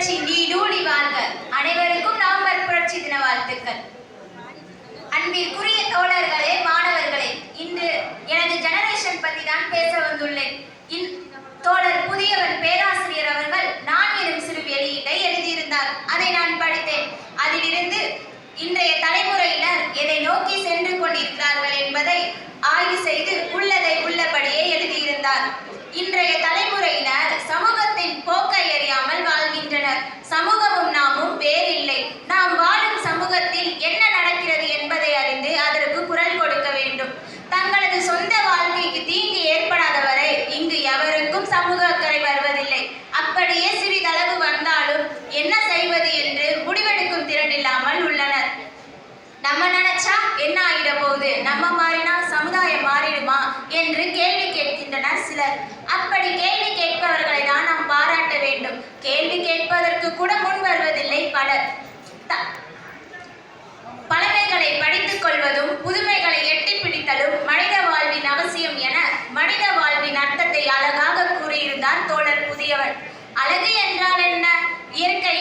புரட்சி நீடூழி வாழ்க. அனைவருக்கும் நவம்பர் புரட்சி தின வாழ்த்துக்கள். அன்பிற்குரிய தோழர்களே மாணவர்களே இன்று எனது ஜெனரேஷன் பற்றி தான் பேச வந்துள்ளேன். தோழர் புதியவர் பேராசிரியர் அவர்கள் நான் எனும் சிறு வெளியீட்டை எழுதியிருந்தார். அதை நான் படித்தேன். அதிலிருந்து இன்றைய தலைமுறையினர் எதை நோக்கி சென்று கொண்டிருக்கிறார்கள் என்பதை ஆய்வு செய்து உள்ளதை உள்ளபடியே தங்களது சொந்த வாழ்க்கைக்கு தீங்கு ஏற்படாத வரை இங்கு எவருக்கும் சமூக அக்கறை வருவதில்லை. அப்படியே சிறிதளவு வந்தாலும் என்ன செய்வது என்று முடிவெடுக்கும் திறன் இல்லாமல் உள்ளனர். நம்ம நினைச்சா என்ன ஆகிட போகுது நம்ம மாறினா சமுதாயம் மாறிடுமா என்று கேள்வி கேட்கின்றனர் சிலர். அப்படி கேள்வி கேட்பவர்களை தான் நாம் பாராட்ட வேண்டும். கேள்வி கேட்பதற்கு கூட முன் வருவதில்லை பலர். பழமைகளை படித்துக் கொள்வதும் புதுமை அழகாக கூறியிருந்தார் தோழர் புதியவர் அழகு என்றால் என்ன? இயற்கை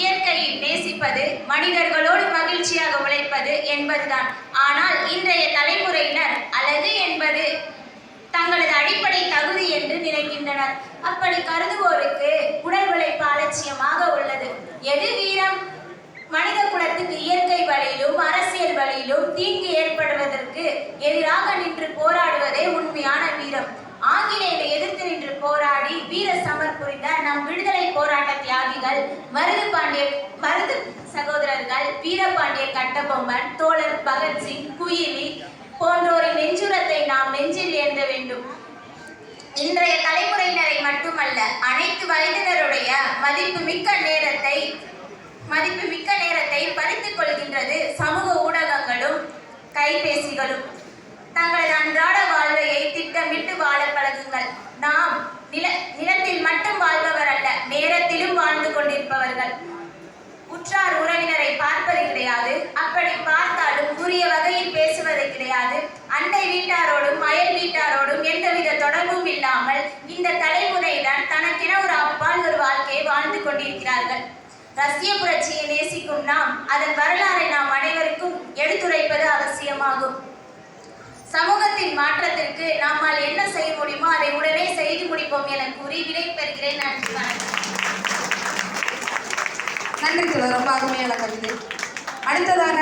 இயற்கையை நேசிப்பது மனிதர்களோடு மகிழ்ச்சியாக உழைப்பது என்பதுதான். ஆனால் இன்றைய தலைமுறையினர் அழகு என்பது தங்களது அடிப்படை தகுதி என்று நினைக்கின்றனர். அப்படி கருதுவோருக்கு உடல் உழைப்பு அலட்சியமாக உள்ளது. எது வீரம்? மனித குலத்துக்கு இயற்கை வழியிலும் அரசியல் வழியிலும் தீங்கு ஏற்படுவதற்கு எதிராக நின்று போராடுவதே உண்மையான வீரம். ஆங்கிலேயரை எதிர்த்து நின்று போராடி வீர சமர் புரிந்த நம் விடுதலை போராட்ட தியாகிகள் மருது பாண்டிய மருது சகோதரர்கள் வீரபாண்டிய கட்டபொம்மன் தோழர் பகத்சிங் குயிலி போன்றோரின் நெஞ்சுரத்தை நாம் நெஞ்சில் ஏந்த வேண்டும். இன்றைய தலைமுறையினரை மட்டுமல்ல அனைத்து வயதினருடைய மதிப்பு மிக்க நேரத்தை மதிப்பு மிக்க நேரத்தை பறித்துக் கொள்கின்றது சமூக ஊடகங்களும் கைபேசிகளும். தங்களது அன்றாட வாழ்வையை திட்டமிட்டு வாழ பழகுங்கள். நாம் நில நிலத்தில் மட்டும் வாழ்பவர் அல்ல நேரத்திலும் வாழ்ந்து கொண்டிருப்பவர்கள். உற்றார் உறவினரை பார்ப்பது கிடையாது அப்படி பார்த்தாலும் உரிய வகையில் பேசுவது கிடையாது. அண்டை வீட்டாரோடும் அயல் வீட்டாரோடும் எந்தவித தொடர்பும் இல்லாமல் இந்த தலைமுறையினர் தனக்கென ஒரு அப்பால் ஒரு வாழ்க்கையை வாழ்ந்து கொண்டிருக்கிறார்கள். ரஷ்ய புரட்சியை நேசிக்கும் நாம் அதன் வரலாறை நாம் அனைவருக்கும் எடுத்துரைப்பது அவசியமாகும். சமூகத்தின் மாற்றத்திற்கு நம்மால் என்ன செய்ய முடியுமோ அதை உடனே செய்து முடிப்போம் என கூறி விடை பெறுகிறேன். நன்றி வணக்கம். நன்றி தோழர் ரொம்ப அருமையான கவிதை. அடுத்ததாக